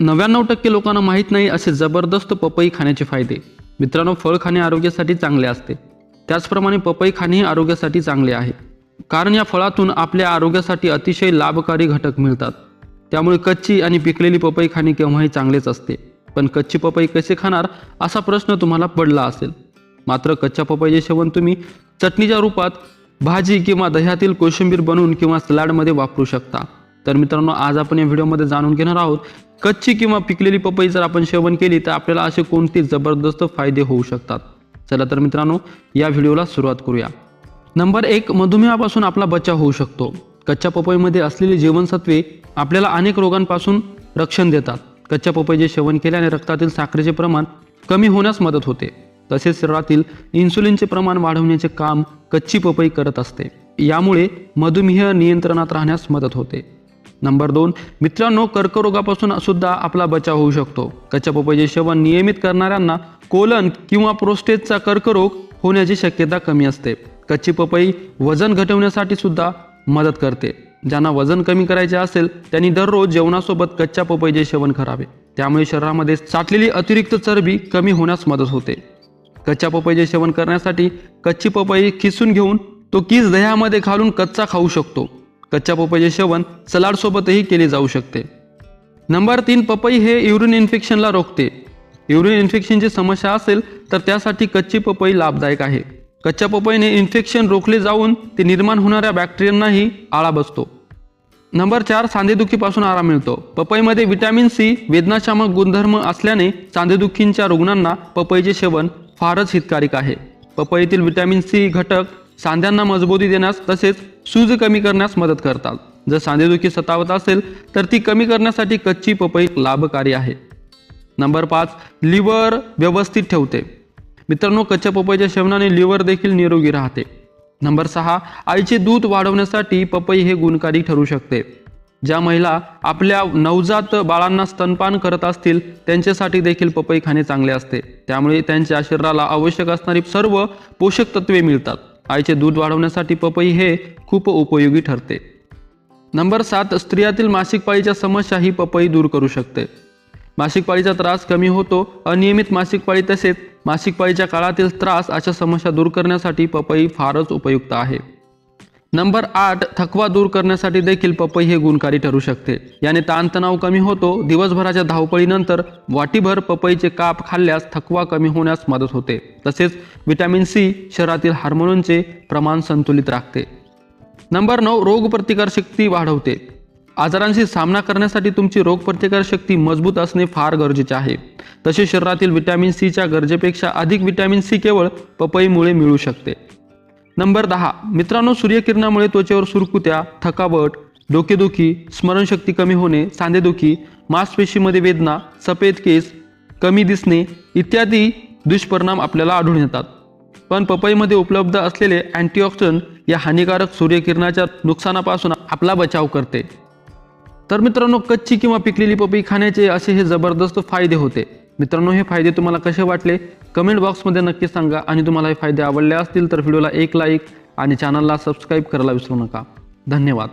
नव्याण्णव टक्के लोकांना माहीत नाही असे जबरदस्त पपई खाण्याचे फायदे. मित्रांनो फळ खाणे आरोग्यासाठी चांगले असते. त्याचप्रमाणे पपई खाणेही आरोग्यासाठी चांगले आहे. कारण या फळातून आपल्या आरोग्यासाठी अतिशय लाभकारी घटक मिळतात. त्यामुळे कच्ची आणि पिकलेली पपई खाणे केव्हाही चांगलेच असते. पण कच्ची पपई कसे खाणार? असा प्रश्न तुम्हाला पडला असेल. मात्र कच्च्या पपईचे सेवन तुम्ही चटणीच्या रूपात भाजी किंवा दह्यातील कोशिंबीर बनवून किंवा सलाडमध्ये वापरू शकता. तर मित्रांनो आज आपण या व्हिडिओमध्ये जाणून घेणार आहोत कच्ची किंवा पिकलेली पपई जर आपण सेवन केली तर आपल्याला असे कोणते जबरदस्त फायदे होऊ शकतात? चला तर मित्रांनो या व्हिडिओला सुरुवात करूया. नंबर एक मधुमेहापासून आपला बचाव होऊ शकतो. कच्च्या पपईमध्ये असलेली जीवनसत्वे आपल्याला अनेक रोगांपासून रक्षण देतात. कच्च्या पपईचे सेवन केल्याने रक्तातील साखरेचे प्रमाण कमी होण्यास मदत होते. तसेच शरीरातील इन्सुलिनचे प्रमाण वाढवण्याचे काम कच्ची पपई करत असते. यामुळे मधुमेह नियंत्रणात राहण्यास मदत होते. नंबर दोन मित्रांनो कर्करोगापासून सुद्धा आपला बचाव होऊ शकतो. कच्च्या पपईचे सेवन नियमित करणाऱ्यांना कोलन किंवा प्रोस्टेटचा कर्करोग होण्याची शक्यता कमी असते. कच्ची पपई वजन घटवण्यासाठी सुद्धा मदत करते. ज्यांना वजन कमी करायचे असेल त्यांनी दररोज जेवणासोबत कच्च्या पपईचे सेवन करावे. त्यामुळे शरीरामध्ये साठलेली अतिरिक्त चरबी कमी होण्यास मदत होते. कच्च्या पपईचे सेवन करण्यासाठी कच्ची पपई खिसून घेऊन तो किस दह्यामध्ये घालून कच्चा खाऊ शकतो. कच्च्या पपईचे सेवन सलाडसोबतही केले जाऊ शकते. नंबर तीन पपई हे युरिन इन्फेक्शनला रोखते. युरिन इन्फेक्शनची समस्या असेल तर त्यासाठी कच्ची पपई लाभदायक आहे. कच्च्या पपईने इन्फेक्शन रोखले जाऊन ते निर्माण होणाऱ्या बॅक्टेरियांनाही आळा बसतो. नंबर चार सांधेदुखीपासून आराम मिळतो. पपईमध्ये व्हिटॅमिन सी वेदनाशामक गुणधर्म असल्याने सांधेदुखींच्या रुग्णांना पपईचे सेवन फारच हितकारक आहे. पपईतील विटॅमिन सी घटक सांध्यांना मजबूती देण्यास तसेच सूज कमी करण्यास मदत करतात. जर सांधेदुखी सतावत असेल तर ती कमी करण्यासाठी कच्ची पपई लाभकारी आहे. नंबर पाच लिव्हर व्यवस्थित ठेवते. मित्रांनो कच्च्या पपईच्या सेवनाने लिव्हर देखील निरोगी राहते. नंबर सहा आईचे दूध वाढवण्यासाठी पपई हे गुणकारी ठरू शकते. ज्या महिला आपल्या नवजात बाळांना स्तनपान करत असतील त्यांच्यासाठी देखील पपई खाणे चांगले असते. त्यामुळे त्यांच्या शरीराला आवश्यक असणारी सर्व पोषक तत्वे मिळतात. आईचे दूध वाढवण्यासाठी पपई हे खूप उपयोगी ठरते. नंबर सात स्त्रियातील मासिक पाळीच्या समस्या ही पपई दूर करू शकते. मासिक पाळीचा त्रास कमी होतो अनियमित मासिक पाळी तसेच मासिक पाळीच्या काळातील त्रास अशा समस्या दूर करण्यासाठी पपई फारच उपयुक्त आहे. नंबर आठ थकवा दूर करण्यासाठी देखील पपई हे गुणकारी ठरू शकते. याने ताणतणाव कमी होतो. दिवसभराच्या धावपळीनंतर वाटीभर पपईचे काप खाल्ल्यास थकवा कमी होण्यास मदत होते. तसेच विटॅमिन सी शरीरातील हार्मोनचे प्रमाण संतुलित राखते. नंबर नऊ रोगप्रतिकारशक्ती वाढवते. आजारांशी सामना करण्यासाठी तुमची रोगप्रतिकारशक्ती मजबूत असणे फार गरजेचे आहे. तसे शरीरातील विटॅमिन सीच्या गरजेपेक्षा अधिक व्हिटॅमिन सी केवळ पपईमुळे मिळू शकते. नंबर दहा. मित्रांनो सूर्यकिरणामुळे त्वचेवर सुरकुत्या थकावट डोकेदुखी स्मरणशक्ती कमी होणे सांधेदुखी मांसपेशीमध्ये वेदना सफेद केस कमी दिसणे इत्यादी दुष्परिणाम आपल्याला आढळून येतात. पण पपईमध्ये उपलब्ध असलेले अँटीऑक्सिडंट या हानिकारक सूर्यकिरणाच्या नुकसानापासून आपला बचाव करते. तर मित्रांनो कच्ची किंवा पिकलेली पपई खाण्याचे असे हे जबरदस्त फायदे होते. मित्रांनो हे फायदे तुम्हाला कसे वाटले? कमेंट बॉक्समध्ये नक्की सांगा आणि तुम्हाला हे फायदे आवडले असतील तर व्हिडिओला एक लाईक आणि चॅनलला सबस्क्राईब करायला विसरू नका. धन्यवाद.